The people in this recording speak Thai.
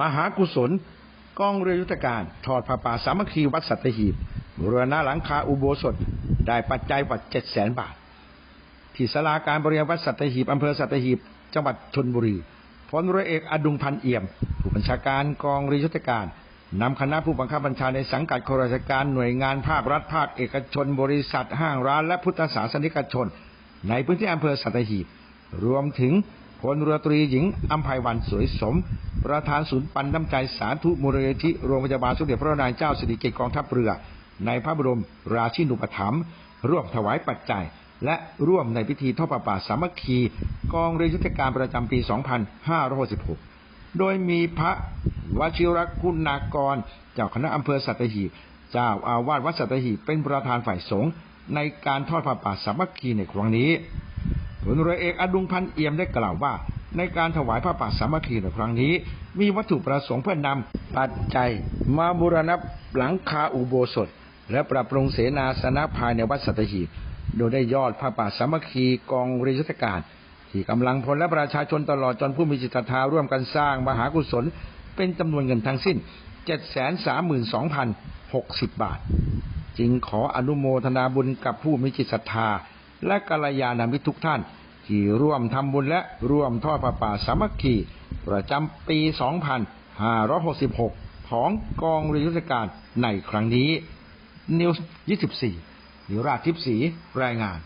มหากุศลกองเรือยุทธการทอดผ้าป่าสามัคคีวัดสัตหีบบูรณะหลังคาอุโบสถได้ปัจจัยกว่าเจ็ดแสนบาท ที่สลาการบริหารวัดสัตหีบอำเภอสัตหีบ จังหวัดชนบุรีพลเรือเอกอดุงพันเอี่ยม ผู้บัญชาการกองเรือยุทธการนำคณะผู้บังคับบัญชาในสังกัดข้าราชการหน่วยงานภาครัฐภาคเอกชน บริษัทห้างร้านและพุทธศาสนิกชน ในพื้นที่อำเภอสัตหีบ รวมถึงพลเรือตรีหญิงอัมภัยวันสวยสม ประธานศูนย์ปันน้ำใจสาธุมูลนิธิโรงพยาบาลสมเด็จพระนางเจ้าสิริกิติ์กองทัพเรือ ในพระบรมราชินูปถัมภ์ร่วมถวายปัจจัย และร่วมในพิธีทอดประป่าสามัคคี กองเรือยุทธการประจำปี 2566 โดยมีพระวชิรคุณากร เจ้าคณะอำเภอสัตหีบเจ้าอาวาสวัดสัตหีบเป็นประธานฝ่ายสงฆ์ในการทอดผ้าป่าสามัคคีในครั้งนี้พลเรือเอกอดุงพันเอี่ยมได้กล่าวว่า ในการถวายผ้าป่าสามัคคีในครั้งนี้ มีวัตถุประสงค์เพื่อนำปัจจัย มาบูรณะหลังคาอุโบสถ และปรับปรุงเสนาสนะภายในวัดสัตหีบโดยได้ยอดผ้าป่าสามัคคีกองรือยุทธการที่กำลังพลและประชาชนตลอดจนผู้มีจิตศรัทธาร่วมกันสร้างมหากุศล เป็นจำนวนเงินทั้งสิ้น 732,060 บาท จึงขออนุโมทนาบุญกับผู้มีจิตศรัทธาและกัลยาณมิตรทุกท่าน ที่ร่วมทำบุญและร่วมทอดประป่าสามัคคีประจำปี 2566 ของกองเรือยุทธการในครั้งนี้นิวส์24นิราชทิพสีรายงาน